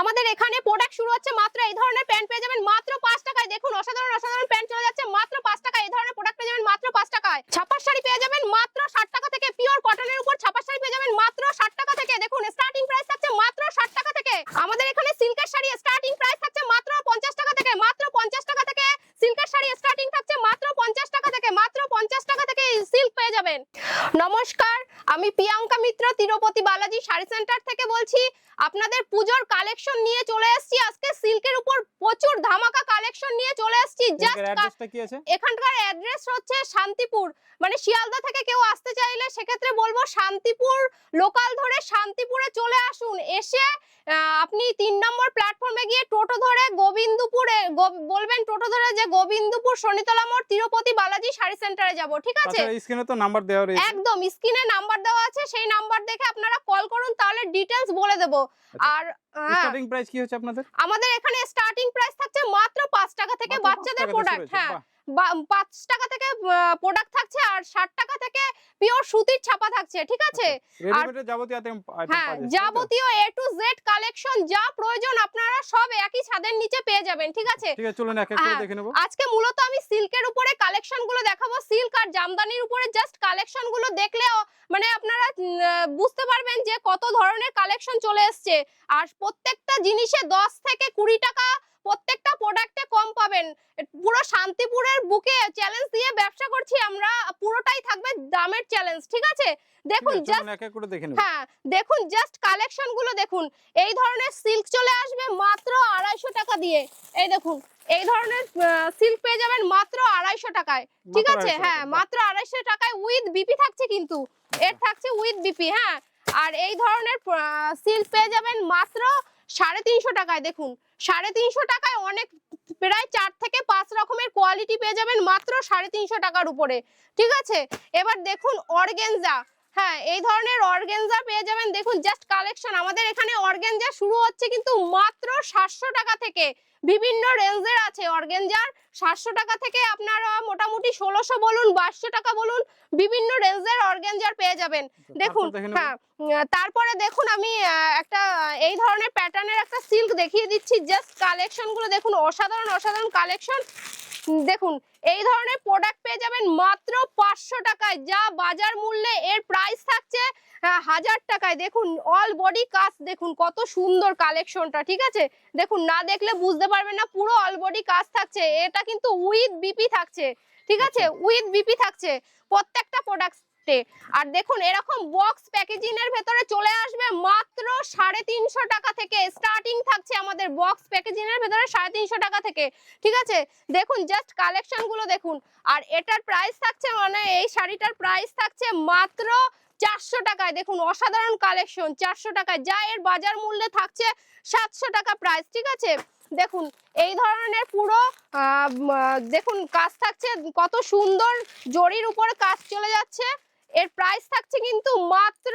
আমাদের এখানে প্রোডাক্ট শুরু হচ্ছে মাত্র এই ধরনের প্যান্ট পেয়ে যাবেন মাত্র পাঁচ টাকায়। দেখুন, অসাধারণ অসাধারণ প্যান্ট চলে যাচ্ছে মাত্র পাঁচ টাকায়। এই ধরনের প্রোডাক্ট পেয়ে যাবেন মাত্র পাঁচ টাকায়। ছাপার শাড়ি পেয়ে যাবেন মাত্র ষাট টাকা থেকে পিওর কটনের উপর ছাপার শাড়ি পেয়ে যাবেন মাত্র ষাট টাকা থেকে। দেখুন স্টার্টিং প্রাইস থাকছে মাত্র ষাট টাকা থেকে। আমাদের এখানে সিল্কের শাড়ি স্টার্টিং প্রাইস থাকছে মাত্র পঞ্চাশ টাকা থেকে। মাত্র পঞ্চাশ টাকা থেকে সিল্কের শাড়ি স্টার্টিং থাকছে মাত্র পঞ্চাশ টাকা থেকে। মাত্র পঞ্চাশ টাকা থেকে সিল্ক পেয়ে যাবেন। নমস্কার, আমি প্রিয়াঙ্কা মিত্র, তিরুপতি বালাজি শাড়ি সেন্টার থেকে বলছি। আপনাদের পুজোর কালেকশন নিয়ে চলে এসেছি। আজকে সিল্কের উপর প্রচুর ধামাকা কালেকশন নিয়ে চলে এসেছি। এখানকার জাস্ট অ্যাড্রেসটা কি আছে? এখানকার অ্যাড্রেস হচ্ছে শান্তিপুর। মানে শিয়ালদা থেকে কেউ আসতে চাইলে সেক্ষেত্রে বলব শান্তিপুর লোকাল ধরে শান্তিপুরে চলে আসুন। এসে আপনি তিন নম্বর প্ল্যাটফর্মে গিয়ে টোটো ধরে গোবিন্দপুরে বলবেন টোটো ধরে যে গোবিন্দপুর শনিতলা মোড় তিরুপতি বালাজি শাড়ি সেন্টারে যাব। ঠিক আছে? স্ক্রিনে তো নাম্বার দেওয়া রয়েছে। একদম স্ক্রিনে নাম্বার দেওয়া আছে। সেই নাম্বার দেখে আপনারা কল করুন তাহলে ডিটেলস বলে দেবো। আচ্ছা। আর স্টার্টিং প্রাইস কি হচ্ছে আপনাদের? আমাদের এখানে স্টার্টিং প্রাইস থাকছে মাত্র 5 টাকা থেকে বাচ্চাদের প্রোডাক্ট হ্যাঁ। পাঁচ টাকা থেকে প্রোডাক্ট থাকছে আর ষাট টাকা থেকে পিওর সুতির ছাপা থাকছে ঠিক আছে? হ্যাঁ তো? যাবতীয় এ টু জেড কালেকশন যা প্রয়োজন আপনারা সব একই ছাদের নিচে পেয়ে যাবেন ঠিক আছে? হ্যাঁ, আজকে মূলত আমি সিল্কের উপরে কালেকশনগুলো দেখাবো সিল্ক আর জামদানির উপরে জাস্ট কালেকশনগুলো দেখলে মানে আপনারা বুঝতে পারবেন যে কত ধরনের কালেকশন চলে এসছে। আর প্রত্যেকটা জিনিসে দশ থেকে কুড়ি টাকা প্রত্যেকটা প্রোডাক্টে কম পাবেন। পুরো শান্তিপুরের বুকে চ্যালেঞ্জ দিয়ে ব্যবসা করছি আমরা পুরোটাই থাকবে দামের চ্যালেঞ্জ ঠিক আছে? দেখুন হ্যাঁ দেখুন জাস্ট কালেকশনগুলো দেখুন। এই ধরনের সিল্ক চলে আসবে মাত্র আড়াইশো টাকা দিয়ে। এই দেখুন এই ধরনের সিল্ক পেয়ে যাবেন মাত্র আড়াইশো টাকায় ঠিক আছে? হ্যাঁ মাত্র আড়াইশো টাকায় উইথ বিপি থাকছে কিন্তু। এর থাকছে উইথ বিপি হ্যাঁ। আর এই ধরনের সিল্ক পেয়ে যাবেন মাত্র সাড়ে তিনশো টাকায় দেখুন। সাড়ে তিনশো টাকায় অনেক প্রায় চার থেকে পাঁচ রকমের কোয়ালিটি পেয়ে যাবেন মাত্র সাড়ে তিনশো টাকার উপরে। ঠিক আছে? এবার দেখুন অর্গেনজা। হ্যাঁ এই ধরনের অর্গেনজা পেয়ে যাবেন। দেখুন জাস্ট কালেকশন আমাদের এখানে অর্গেনজা শুরু হচ্ছে কিন্তু মাত্র সাতশো টাকা থেকে। বিভিন্ন রেঞ্জের আছে অর্গেনজার। সাতশো টাকা থেকে আপনারা মোটামুটি ষোলোশো বলুন বাইশশো টাকা বলুন বিভিন্ন রেঞ্জের অর্গেনজার পেয়ে যাবেন। দেখুন। হ্যাঁ তারপরে দেখুন আমি একটা এই ধরনের প্যাটার্নের একটা সিল্ক দেখিয়ে দিচ্ছি। জাস্ট কালেকশনগুলো দেখুন অসাধারণ অসাধারণ কালেকশন দেখুন এই ধরনের প্রোডাক্ট পেয়ে যাবেন মাত্র পাঁচশো টাকায়। যা বাজার মূল্যে এর প্রাইস থাকছে হাজার টাকায়। দেখুন অল বডি কাজ দেখুন কত সুন্দর কালেকশনটা ঠিক আছে? দেখুন না দেখলে বুঝতে পারবেন না পুরো অল বডি কাজ থাকছে। এটা কিন্তু উইথ বিপি থাকছে ঠিক আছে? উইথ বিপি থাকছে। প্রত্যেকটা প্রোডাক্টে আর দেখুন, এরকম বক্স প্যাকেজিং এর ভেতরে চলে আসবে মাত্র সাড়ে তিনশো টাকা থেকে। স্টার্টিং থাকছে আমাদের বক্স প্যাকেজিং এর ভেতরে সাড়ে তিনশো টাকা থেকে। ঠিক আছে? দেখুন জাস্ট কালেকশনগুলো দেখুন। আর এটার প্রাইস থাকছে মানে এই শাড়িটার প্রাইস থাকছে মাত্র চারশো টাকায়। দেখুন, অসাধারণ কালেকশন চারশো টাকায়। যা এর বাজার মূল্যে থাকছে সাতশো টাকা প্রাইস ঠিক আছে? দেখুন, এই ধরনের পুরো দেখুন, কাজ থাকছে, কত সুন্দর জরির উপরে কাজ চলে যাচ্ছে। এর প্রাইস থাকছে কিন্তু মাত্র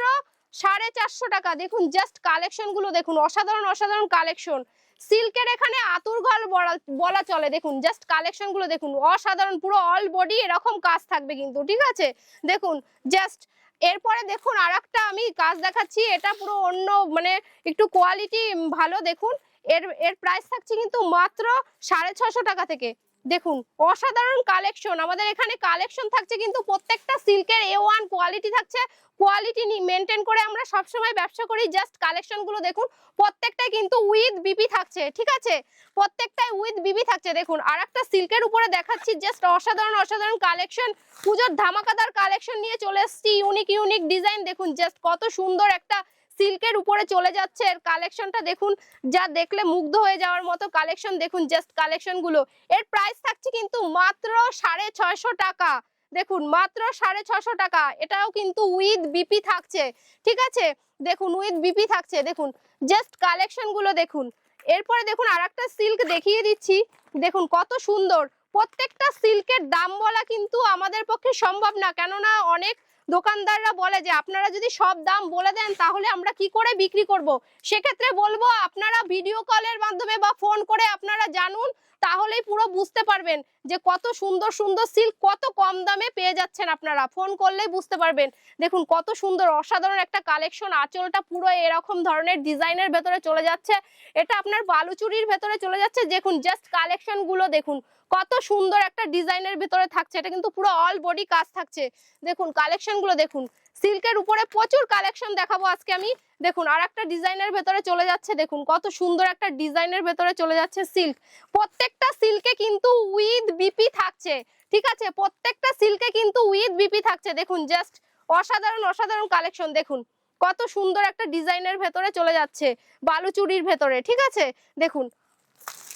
সাড়ে চারশো টাকা। দেখুন জাস্ট কালেকশনগুলো দেখুন, অসাধারণ অসাধারণ কালেকশন সিল্কের এখানে আতুর ঘর বলা- চলে। দেখুন জাস্ট কালেকশনগুলো দেখুন, অসাধারণ, পুরো অল বডি এরকম কাজ থাকবে কিন্তু, ঠিক আছে? দেখুন জাস্ট এরপরে দেখুন আর আমি কাজ দেখাচ্ছি, এটা পুরো অন্য মানে একটু কোয়ালিটি ভালো। দেখুন, এর এর প্রাইস থাকছে কিন্তু মাত্র সাড়ে ছশো টাকা থেকে। দেখুন, অসাধারণ কালেকশন আমাদের এখানে কালেকশন থাকছে কিন্তু প্রত্যেকটা সিল্কের এ ওয়ান কোয়ালিটি থাকছে। কোয়ালিটি মেনটেন করে আমরা সবসময় ব্যবসা করি। জাস্ট কালেকশনগুলো দেখুন প্রত্যেকটাই কিন্তু উইথ বিপি থাকছে, ঠিক আছে? প্রত্যেকটাই উইথ বিপি থাকছে। দেখুন আর একটা সিল্কের উপরে দেখাচ্ছি জাস্ট অসাধারণ অসাধারণ কালেকশন পুজোর ধামাকাদার কালেকশন নিয়ে চলে এসেছি। ইউনিক ইউনিক ডিজাইন দেখুন জাস্ট কত সুন্দর একটা সিল্কের উপরে চলে যাচ্ছে। এর কালেকশনটা দেখুন, যা দেখলে মুগ্ধ হয়ে যাওয়ার মতো কালেকশন দেখুন জাস্ট কালেকশনগুলো। এর প্রাইস থাকছে কিন্তু মাত্র সাড়ে ছয়শো টাকা। দেখুন, মাত্র সাড়ে ছশো টাকা। এটাও কিন্তু উইথ বিপি থাকছে। ঠিক আছে? দেখুন উইথ বিপি থাকছে। দেখুন জাস্ট কালেকশনগুলো দেখুন। এরপরে দেখুন আর একটা সিল্ক দেখিয়ে দিচ্ছি। দেখুন, কত সুন্দর। প্রত্যেকটা সিল্কের দাম বলা কিন্তু আমাদের পক্ষে সম্ভব না। কেননা অনেক দোকানদাররা বলে যে, আপনারা যদি সব দাম বলে দেন, তাহলে আমরা কি করে বিক্রি করব? সেক্ষেত্রে বলব, আপনারা ভিডিও কলের মাধ্যমে বা ফোন করে আপনারা জানুন, তাহলেই পুরো বুঝতে পারবেন যে কত সুন্দর সুন্দর সিল্ক কত কম দামে পেয়ে যাচ্ছেন আপনারা। ফোন করলেই বুঝতে পারবেন। দেখুন, কত সুন্দর, অসাধারণ একটা কালেকশন। আঁচলটা পুরো এরকম ধরনের ডিজাইনের ভেতরে চলে যাচ্ছে। এটা আপনার বালুচুরির ভেতরে চলে যাচ্ছে। দেখুন জাস্ট কালেকশনগুলো দেখুন। কত সুন্দর একটা ডিজাইনের ভেতরে থাকছে। এটা কিন্তু পুরো অল বডি কাজ থাকছে। দেখুন কালেকশনগুলো দেখুন। সিল্কের উপরে প্রচুর কালেকশন দেখাবো আজকে আমি। দেখুন আর একটা ডিজাইনের ভেতরে চলে যাচ্ছে। দেখুন, কত সুন্দর একটা ডিজাইনের ভেতরে চলে যাচ্ছে সিল্ক। প্রত্যেকটা সিল্কে কিন্তু উইথ বিপি থাকছে। ঠিক আছে? প্রত্যেকটা সিল্কে কিন্তু উইথ বিপি থাকছে। দেখুন জাস্ট অসাধারণ অসাধারণ কালেকশন দেখুন, কত সুন্দর একটা ডিজাইনের ভেতরে চলে যাচ্ছে। বালুচুরির ভেতরে। ঠিক আছে? দেখুন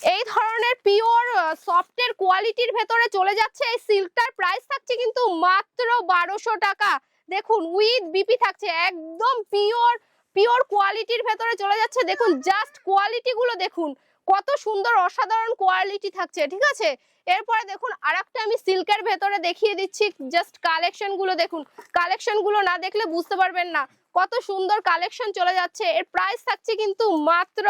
এই ধরনের পিওর সফটের কোয়ালিটির ভেতরে চলে যাচ্ছে। এই সিল্কটার প্রাইস থাকছে কিন্তু মাত্র বারোশো টাকা। দেখুন উইথ বিপি থাকছে, একদম পিওর পিওর কোয়ালিটির ভেতরে চলে যাচ্ছে। দেখুন জাস্ট কোয়ালিটি গুলো দেখুন, কত সুন্দর অসাধারণ কোয়ালিটি থাকছে, ঠিক আছে? এরপরে দেখুন, আরেকটা আমি সিল্কের ভেতরে দেখিয়ে দিচ্ছি জাস্ট কালেকশনগুলো দেখুন। কালেকশনগুলো না দেখলে বুঝতে পারবেন না, কত সুন্দর কালেকশন চলে যাচ্ছে। এর প্রাইস থাকছে কিন্তু মাত্র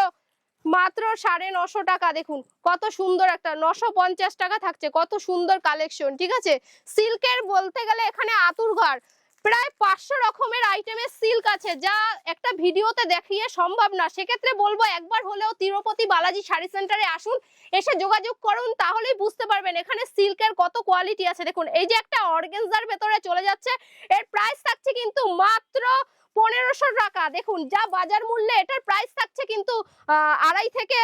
মাত্র সাড়ে নশো টাকা, দেখুন, কত সুন্দর একটা নশো পঞ্চাশ টাকা থাকছে, কত সুন্দর কালেকশন ঠিক আছে? সিল্কের বলতে গেলে এখানে আতুর ঘর, প্রায় পাঁচশো রকমের আইটেমের সিল্ক আছে, যা একটা ভিডিওতে দেখিয়ে সম্ভব না। সেক্ষেত্রে বলব, একবার হলেও তিরুপতি বালাজি শাড়ি সেন্টারে আসুন, এসে যোগাযোগ করুন, তাহলেই বুঝতে পারবেন এখানে সিল্কের কত কোয়ালিটি আছে। দেখুন, এই যে একটা অর্গেনজার ভেতরে চলে যাচ্ছে, এর প্রাইস থাকছে কিন্তু মাত্র পনেরোশো টাকা। দেখুন, যা বাজার মূল্যে এটার প্রাইস থাকছে কিন্তু আড়াই থেকে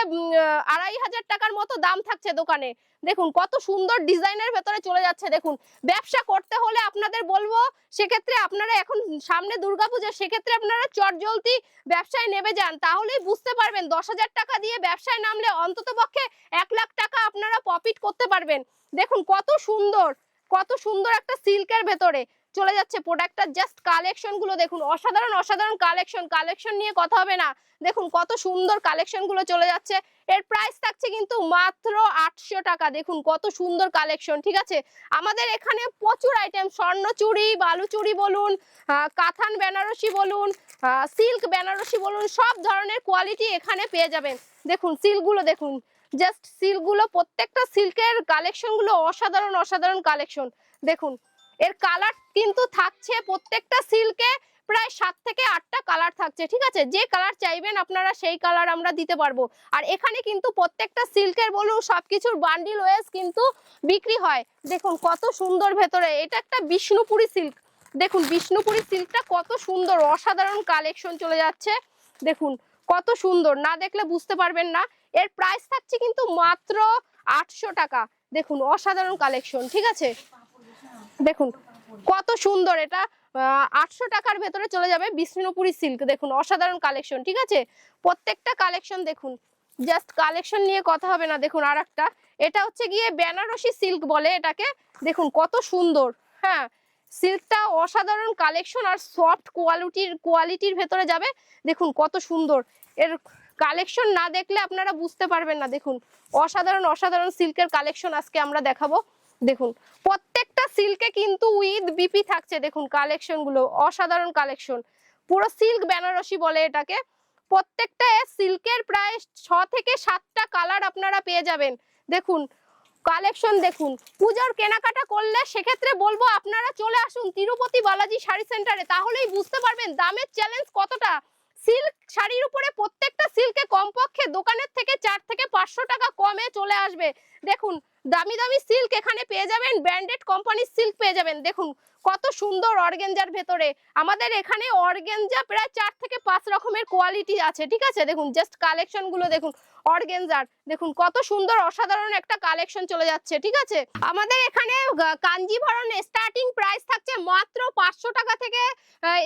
আড়াই হাজার টাকার মতো দাম থাকছে দোকানে। দেখুন, কত সুন্দর ডিজাইনের ভেতরে চলে যাচ্ছে, দেখুন। ব্যবসা করতে হলে আপনাদের বলব, সেক্ষেত্রে আপনারা এখন সামনে দুর্গাপূজা, সেক্ষেত্রে আপনারা চটজলদি ব্যবসায় নেমে যান। তাহলেই বুঝতে পারবেন, দশ হাজার টাকা দিয়ে ব্যবসায় নামলে অন্তত পক্ষে এক লাখ টাকা আপনারা প্রফিট করতে পারবেন। দেখুন, কত সুন্দর কত সুন্দর একটা সিল্কের ভেতরে। চলে যাচ্ছে প্রোডাক্টটা জাস্ট কালেকশনগুলো দেখুন। অসাধারণ অসাধারণ কালেকশন কালেকশন নিয়ে কথা হবে না। দেখুন কত সুন্দর কালেকশনগুলো চলে যাচ্ছে। এর প্রাইস থাকছে কিন্তু মাত্র আটশো টাকা। দেখুন কত সুন্দর কালেকশন ঠিক আছে? আমাদের এখানে প্রচুর আইটেম স্বর্ণ চুড়ি, বালু চুড়ি বলুন কাথান বেনারসি বলুন সিল্ক বেনারসি বলুন, সব ধরনের কোয়ালিটি এখানে পেয়ে যাবেন। দেখুন সিল্কগুলো দেখুন। জাস্ট সিল্কগুলো প্রত্যেকটা সিল্কের কালেকশনগুলো অসাধারণ অসাধারণ কালেকশন দেখুন এর কালার কিন্তু থাকছে প্রত্যেকটা সিল্কে প্রায় সাত থেকে আটটা কালার থাকছে, ঠিক আছে? যে কালার চাইবেন আপনারা সেই কালার আমরা দিতে পারব। আর এখানে কিন্তু প্রত্যেকটা সিল্কের বলুন সবকিছুর বান্ডিল ওয়েস কিন্তু বিক্রি হয়। দেখুন কত সুন্দর ভেতরে, এটা একটা বিষ্ণুপুরি সিল্ক দেখুন বিষ্ণুপুরি সিল্কটা কত সুন্দর, অসাধারণ কালেকশন চলে যাচ্ছে। দেখুন কত সুন্দর, না দেখলে বুঝতে পারবেন না। এর প্রাইস থাকছে কিন্তু মাত্র আটশো টাকা। দেখুন অসাধারণ কালেকশন ঠিক আছে? দেখুন, কত সুন্দর এটা। আটশো টাকার ভেতরে চলে যাবে বিষ্ণুপুরি সিল্ক। দেখুন, অসাধারণ কালেকশন ঠিক আছে? প্রত্যেকটা কালেকশন দেখুন জাস্ট কালেকশন নিয়ে কথা হবে না। দেখুন আর একটা এটা হচ্ছে গিয়ে বেনারসি সিল্ক বলে এটাকে। দেখুন, কত সুন্দর হ্যাঁ? সিল্কটা অসাধারণ কালেকশন আর সফট কোয়ালিটির কোয়ালিটির ভেতরে যাবে। দেখুন, কত সুন্দর। এর কালেকশন না দেখলে আপনারা বুঝতে পারবেন না। দেখুন, অসাধারণ অসাধারণ সিল্কের কালেকশন আজকে আমরা দেখাবো। দেখুন, প্রত্যেকটা সিল্কে কিন্তু উইথ বিপি থাকছে। দেখুন কালেকশনগুলো, অসাধারণ কালেকশন পুরো সিল্ক বেনারসি বলে এটাকে। প্রত্যেকটা সিল্কের প্রায় ছ থেকে সাতটা কালার আপনারা পেয়ে যাবেন। দেখুন কালেকশন দেখুন। পূজার কেনাকাটা করলে সেক্ষেত্রে বলব আপনারা চলে আসুন তিরুপতি বালাজি শাড়ি সেন্টারে তাহলেই বুঝতে পারবেন দামের চ্যালেঞ্জ কতটা। সিল্ক শাড়ির উপরে প্রত্যেকটা সিল্কে কমপক্ষে দোকানের থেকে চার থেকে পাঁচশো টাকা কমে চলে আসবে। দেখুন দামি দামি সিল্ক এখানে পেয়ে যাবেন ব্র্যান্ডেড কোম্পানির সিল্ক পেয়ে যাবেন। দেখুন, কত সুন্দর অর্গেঞ্জার ভেতরে। আমাদের এখানে অর্গেঞ্জা প্রায় চার থেকে পাঁচ রকমের কোয়ালিটি আছে, ঠিক আছে? দেখুন জাস্ট কালেকশনগুলো দেখুন, অর্গেঞ্জার। দেখুন, কত সুন্দর, অসাধারণ একটা কালেকশন চলে যাচ্ছে, ঠিক আছে? আমাদের এখানে কাঞ্জিভরম স্টার্টিং প্রাইস থাকছে মাত্র পাঁচশো টাকা থেকে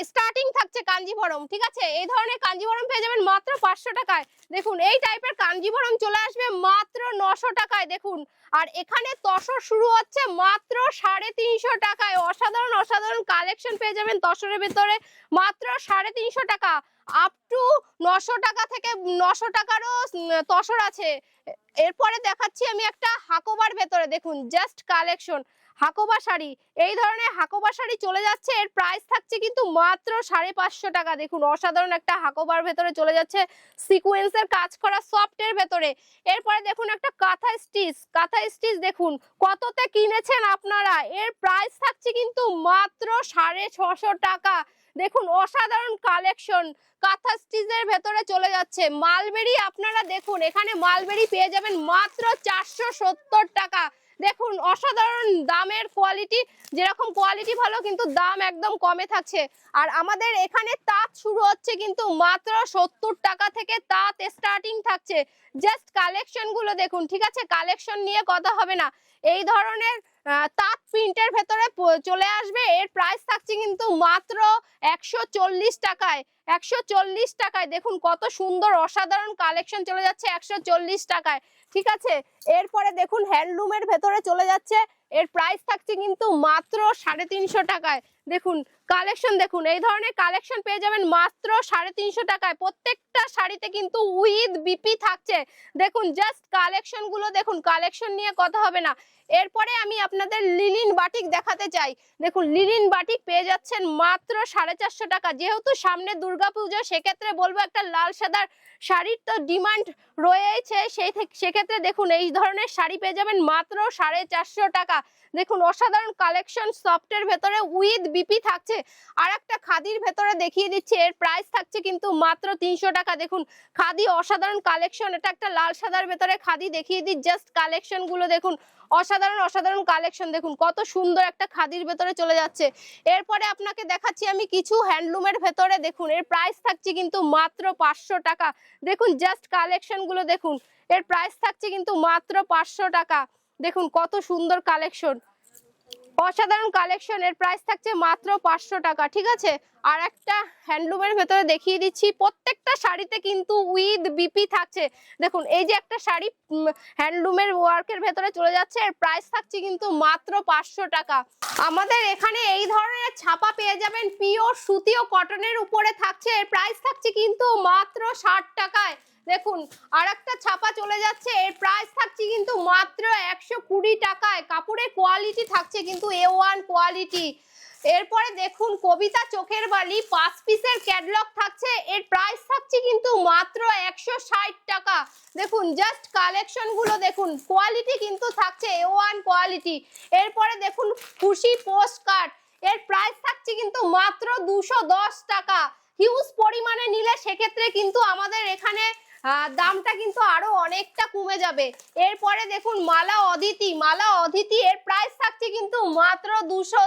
স্টার্টিং থাকছে কাঞ্জিভরম, ঠিক আছে? এই ধরনের কাঞ্জিভরম পেয়ে যাবেন মাত্র পাঁচশো টাকায়। দেখুন, এই টাইপের কাঞ্জিভরম চলে আসবে মাত্র নশো টাকায়, দেখুন। আর এখানে তসর শুরু হচ্ছে মাত্র সাড়ে তিনশো টাকায়। অসাধারণ অসাধারণ কালেকশন পেয়ে যাবেন তসরের ভেতরে। মাত্র সাড়ে তিনশো টাকা। আপ টু নশো টাকা থেকে নশো টাকারও তসর আছে। এরপরে দেখাচ্ছি আমি একটা হাকোবার ভেতরে। দেখুন জাস্ট কালেকশন হাকোবা শাড়ি। এই ধরনের হাকোবা শাড়ি চলে যাচ্ছে। এর প্রাইস থাকছে কিন্তু মাত্র সাড়ে পাঁচশো টাকা। দেখুন, অসাধারণ একটা হাকোবার ভেতরে চলে যাচ্ছে। সিকোয়েন্সের কাজ করা সফটের ভেতরে। এরপরে দেখুন একটা কাঁথা স্টিচ কাঁথা স্টিচ দেখুন, কততে কিনেছেন আপনারা? এর প্রাইস থাকছে কিন্তু মাত্র সাড়ে ছশো টাকা। দেখুন, অসাধারণ কালেকশন কাঁথা স্টিচের ভেতরে চলে যাচ্ছে। মালবেরি আপনারা দেখুন, এখানে মালবেরি পেয়ে যাবেন মাত্র চারশো সত্তর টাকা। দেখুন, অসাধারণ দামের কোয়ালিটি যেরকম কোয়ালিটি ভালো, কিন্তু দাম একদম কমে থাকছে। আর আমাদের এখানে তাঁত শুরু হচ্ছে কিন্তু মাত্র সত্তর টাকা থেকে তাঁত স্টার্টিং থাকছে। জাস্ট কালেকশনগুলো দেখুন, ঠিক আছে? কালেকশন নিয়ে কথা হবে না। এই ধরনের তাঁত প্রিন্টের ভেতরে চলে আসবে। এর প্রাইস থাকছে কিন্তু মাত্র একশো চল্লিশ টাকায়। একশো চল্লিশ টাকায়। দেখুন কত সুন্দর অসাধারণ কালেকশন চলে যাচ্ছে একশো চল্লিশ টাকায়। ঠিক আছে? এরপরে দেখুন হ্যান্ডলুমের ভেতরে চলে যাচ্ছে। এর প্রাইস থাকছে কিন্তু মাত্র সাড়ে তিনশো টাকায়। দেখুন কালেকশন দেখুন, এই ধরনের কালেকশন পেয়ে যাবেন মাত্র সাড়ে তিনশো টাকায়। প্রত্যেকটা শাড়িতে কিন্তু উইথ বিপি থাকছে। দেখুন জাস্ট কালেকশনগুলো দেখুন কালেকশন নিয়ে কথা হবে না। এরপরে আমি আপনাদের লিলিন বাটিক দেখাতে চাই। দেখুন লিলিন বাটিক পেয়ে যাচ্ছেন মাত্র সাড়ে চারশো টাকা। যেহেতু সামনে দুর্গাপুজো, সেক্ষেত্রে বলব একটা লাল সাদার শাড়ির তো ডিমান্ড রয়েছে, সেই সেক্ষেত্রে দেখুন এই ধরনের শাড়ি পেয়ে যাবেন মাত্র সাড়ে চারশো টাকা। দেখুন অসাধারণ কালেকশন সফটের ভেতরে উইথ বিপি থাকছে। আর একটা খাদির ভেতরে দেখিয়ে দিচ্ছে, এর প্রাইস থাকছে কিন্তু মাত্র তিনশো টাকা। দেখুন খাদি অসাধারণ কালেকশন এটা একটা লাল সাদার ভেতরে খাদি দেখিয়ে দিই জাস্ট কালেকশনগুলো দেখুন অসাধারণ অসাধারণ কালেকশন দেখুন, কত সুন্দর একটা খাদির ভেতরে চলে যাচ্ছে। এরপরে আপনাকে দেখাচ্ছি আমি কিছু হ্যান্ডলুমের ভেতরে দেখুন, এর প্রাইস থাকছে কিন্তু মাত্র পাঁচশো টাকা। দেখুন জাস্ট কালেকশনগুলো দেখুন, এর প্রাইস থাকছে কিন্তু মাত্র পাঁচশো টাকা। দেখুন, কত সুন্দর কালেকশন অসাধারণ কালেকশন এর প্রাইস থাকছে মাত্র পাঁচশো টাকা, ঠিক আছে? আর একটা হ্যান্ডলুমের ভেতরে দেখিয়ে দিচ্ছি, প্রত্যেকটা শাড়িতে কিন্তু উইথ বিপি থাকছে। দেখুন, এই যে একটা শাড়ি হ্যান্ডলুমের ওয়ার্কের ভেতরে চলে যাচ্ছে, এর প্রাইস থাকছে কিন্তু মাত্র পাঁচশো টাকা। আমাদের এখানে এই ধরনের ছাপা পেয়ে যাবেন পিওর সুতি ও কটনের উপরে থাকছে, এর প্রাইস থাকছে কিন্তু মাত্র ষাট টাকায়। দেখুন আর একটা ছাপা চলে যাচ্ছে। এর প্রাইস থাকছে কিন্তু মাত্র একশো কুড়ি টাকায়। কাপড়ের কোয়ালিটি থাকছে কিন্তু এ ওয়ান কোয়ালিটি এরপরে দেখুন, কবিতা চোখের বালি, পাঁচ পিসের ক্যাটলগ থাকছে। এর প্রাইস থাকছে কিন্তু মাত্র একশো ষাট টাকা। দেখুন জাস্ট কালেকশনগুলো দেখুন কোয়ালিটি কিন্তু থাকছে এ ওয়ান কোয়ালিটি এরপরে দেখুন, খুশি পোস্ট কার্ড এর প্রাইস থাকছে কিন্তু মাত্র দুশো টাকা। হিউজ পরিমাণে নিলে সেক্ষেত্রে কিন্তু আমাদের এখানে দামটা কিন্তু আরও অনেকটা কমে যাবে। এরপরে দেখুন, মালা অদিতি মালা অদিতি, এর প্রাইস থাকছে কিন্তু মাত্র দুশো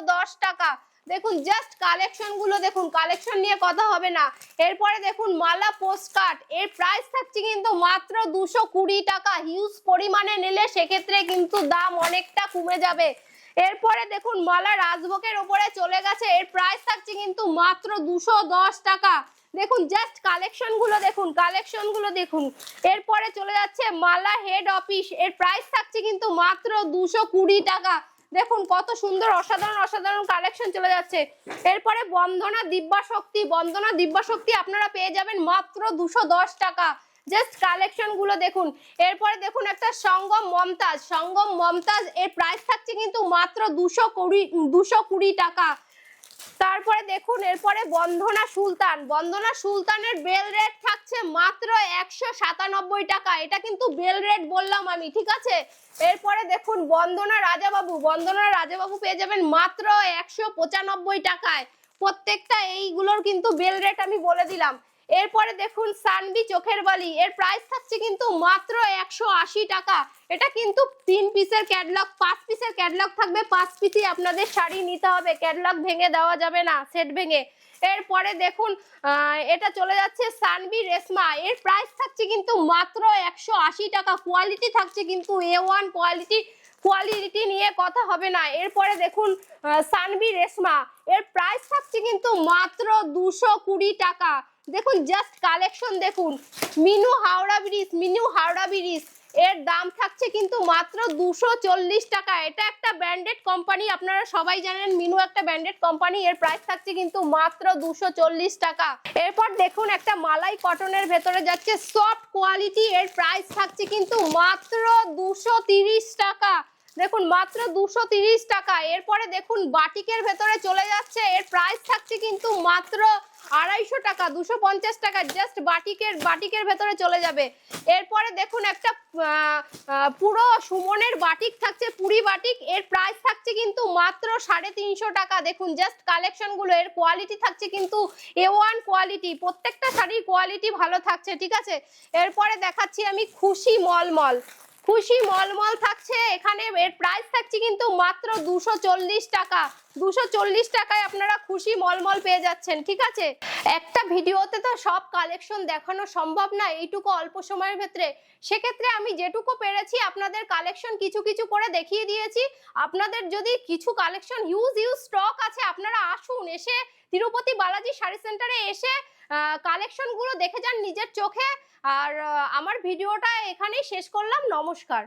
টাকা। দেখুন জাস্ট কালেকশনগুলো দেখুন কালেকশন নিয়ে কথা হবে না। এরপরে দেখুন, মালা পোস্টকার্ড এর প্রাইস থাকছে কিন্তু মাত্র দুশো কুড়ি টাকা। হিউজ পরিমাণে নিলে সেক্ষেত্রে কিন্তু দাম অনেকটা কমে যাবে। এরপরে দেখুন, মালা রাজভোগের ওপরে চলে গেছে, এর প্রাইস থাকছে কিন্তু মাত্র দুশো দশ টাকা। দেখুন জাস্ট কালেকশনগুলো দেখুন কালেকশনগুলো দেখুন। এরপরে চলে যাচ্ছে মালা হেড অফিস এর প্রাইস থাকছে কিন্তু মাত্র দুশো কুড়ি টাকা। দেখুন, কত সুন্দর, অসাধারণ অসাধারণ কালেকশন চলে যাচ্ছে। এরপরে বন্দনা দিব্যা শক্তি। বন্দনা দিব্যা শক্তি আপনারা পেয়ে যাবেন মাত্র দুশো দশ টাকা। জাস্ট কালেকশনগুলো দেখুন। এরপরে দেখুন একটা সঙ্গম মমতাজ। সঙ্গম মমতাজ এর প্রাইস থাকছে কিন্তু মাত্র দুশো কুড়ি দুশো কুড়ি টাকা। তারপরে দেখুন, এরপরে বন্ধনা সুলতান। বন্দনা সুলতানের বেল রেট থাকছে মাত্র একশো সাতানব্বই টাকা। এটা কিন্তু বেল রেট বললাম আমি, ঠিক আছে? এরপরে দেখুন, বন্দনা রাজাবাবু। বন্দনা রাজাবাবু পেয়ে যাবেন মাত্র একশো পঁচানব্বই টাকায়। প্রত্যেকটা এইগুলোর কিন্তু বেল রেট আমি বলে দিলাম। এরপরে দেখুন সানবি চোখের বালি। এর প্রাইস থাকছে কিন্তু মাত্র একশো আশি টাকা। এটা কিন্তু তিন পিসের ক্যাটলগ পাঁচ পিসের ক্যাটলগ থাকবে। পাঁচ পিসই আপনাদের শাড়ি নিতে হবে। ক্যাটলগ ভেঙে দেওয়া যাবে না সেট ভেঙে। এরপরে দেখুন এটা চলে যাচ্ছে সানবি রেশমা। এর প্রাইস থাকছে কিন্তু মাত্র একশো আশি টাকা। কোয়ালিটি থাকছে কিন্তু এ ওয়ান কোয়ালিটি কোয়ালিটি নিয়ে কথা হবে না। এরপরে দেখুন সানবি রেশমা। এর প্রাইস থাকছে কিন্তু মাত্র দুশো কুড়ি টাকা। দেখুন জাস্ট কালেকশন দেখুন। Minu Howrah bridge, Minu Howrah bridge. এর দাম থাকছে কিন্তু মাত্র দুশো চল্লিশ টাকা। এটা একটা ব্র্যান্ডেড কোম্পানি আপনারা সবাই জানেন, মিনু একটা ব্র্যান্ডেড কোম্পানি এর প্রাইস থাকছে কিন্তু মাত্র দুশো চল্লিশ টাকা। এরপর দেখুন, একটা মালাই কটনের ভেতরে যাচ্ছে সফট কোয়ালিটি এর প্রাইস থাকছে কিন্তু মাত্র দুশো তিরিশ টাকা। দেখুন, মাত্র দুশো টাকা। এরপরে দেখুন, বাটিকের ভেতরে চলে যাচ্ছে, এর প্রাইস থাকছে কিন্তু মাত্র আড়াইশো টাকা, দুশো পঞ্চাশ টাকা জাস্ট বাটিকের বাটিকের ভেতরে চলে যাবে। এরপরে দেখুন একটা পুরো সুমনের বাটিক থাকছে, পুরি বাটিক। এর প্রাইস থাকছে কিন্তু মাত্র সাড়ে তিনশো টাকা। দেখুন জাস্ট কালেকশনগুলো এর কোয়ালিটি থাকছে কিন্তু এ ওয়ান কোয়ালিটি প্রত্যেকটা শাড়ির কোয়ালিটি ভালো থাকছে, ঠিক আছে? এরপরে দেখাচ্ছি আমি খুশি মলমল। খুশি মলমল থাকছে। এখানে এর প্রাইস থাকছে কিন্তু মাত্র দুশো টাকা। দুশো চল্লিশ টাকায় আপনারা খুশি মলমল পেয়ে যাচ্ছেন, ঠিক আছে? একটা ভিডিওতে তো সব কালেকশন দেখানো সম্ভব না, এইটুকু অল্প সময়ের ভেতরে। সেক্ষেত্রে আমি যেটুকু পেরেছি, আপনাদের কালেকশন কিছু কিছু করে দেখিয়ে দিয়েছি। আপনাদের যদি কিছু কালেকশন হিউজ হিউজ স্টক আছে, আপনারা আসুন, এসে তিরুপতি বালাজি শাড়ি সেন্টারে এসে কালেকশনগুলো দেখে যান নিজের চোখে। আর আমার ভিডিওটা এখানেই শেষ করলাম। নমস্কার।